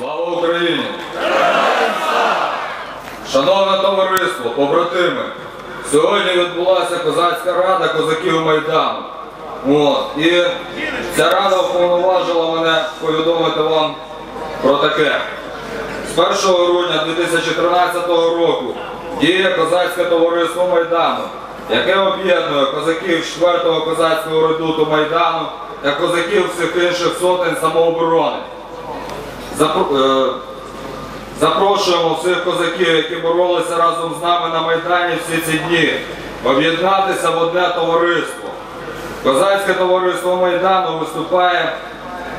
Слава Україні! Шановне товариство, побратими, сьогодні відбулася козацька рада козаків Майдану. От, і ця рада уповноважила мене повідомити вам про таке. З 1 грудня 2013 року діє козацьке товариство Майдану, яке об'єднує козаків 4-го козацького редуту Майдану та козаків всіх інших сотень самооборони. Е, Запрошуємо всіх козаків, які боролися разом з нами на Майдані всі ці дні, об'єднатися в одне товариство. Козацьке товариство Майдану виступає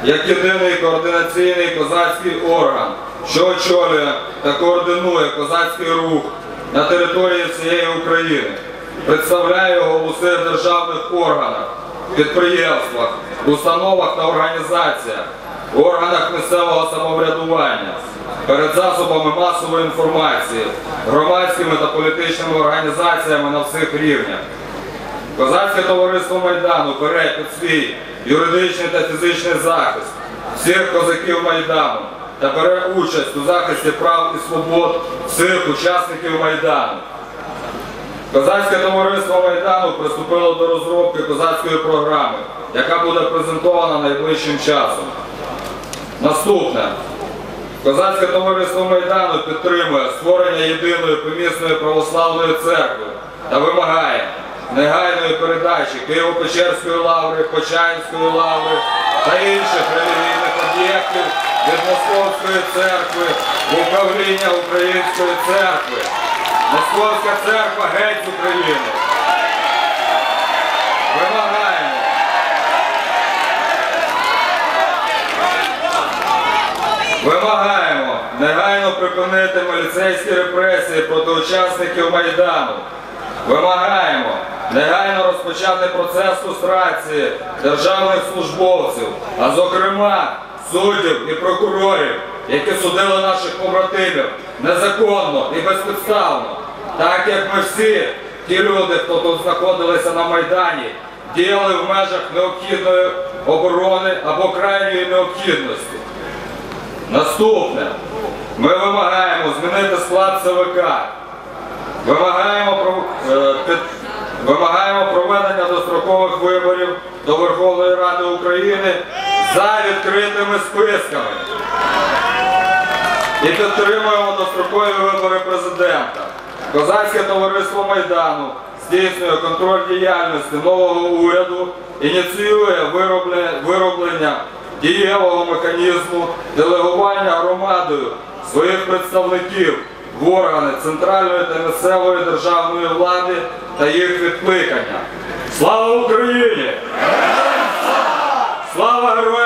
як єдиний координаційний козацький орган, що очолює та координує козацький рух на території всієї України, представляє його в усіх державних органах, підприємствах, установах та організаціях, органах місцевого самоврядування, перед засобами масової інформації, громадськими та політичними організаціями на всіх рівнях. Козацьке товариство Майдану бере під свій юридичний та фізичний захист всіх козаків Майдану та бере участь у захисті прав і свобод всіх учасників Майдану. Козацьке товариство Майдану приступило до розробки козацької програми, яка буде презентована найближчим часом. Наступне. Козацьке товариство Майдану підтримує створення єдиної помісної православної церкви та вимагає негайної передачі Києво-Печерської лаври, Почаївської лаври та інших релігійних об'єктів від Московської церкви в управління Української церкви. Московська церква геть України. Вимагаємо. Вимагаємо негайно припинити міліцейські репресії проти учасників Майдану. Вимагаємо негайно розпочати процес люстрації державних службовців, а зокрема суддів і прокурорів, які судили наших побратимів незаконно і безпідставно, так як ми всі ті люди, хто тут знаходилися на Майдані, діяли в межах необхідної оборони або крайньої необхідності. Наступне. Ми вимагаємо змінити склад ЦВК. Вимагаємо, е, вимагаємо проведення дострокових виборів до Верховної Ради України за відкритими списками. І підтримуємо дострокові вибори президента. Козацьке товариство Майдану здійснює контроль діяльності нового уряду, ініціює вироблення дієвого механізму делегування громадою своїх представників в органи центральної та місцевої державної влади та їх відкликання. Слава Україні! Слава героям!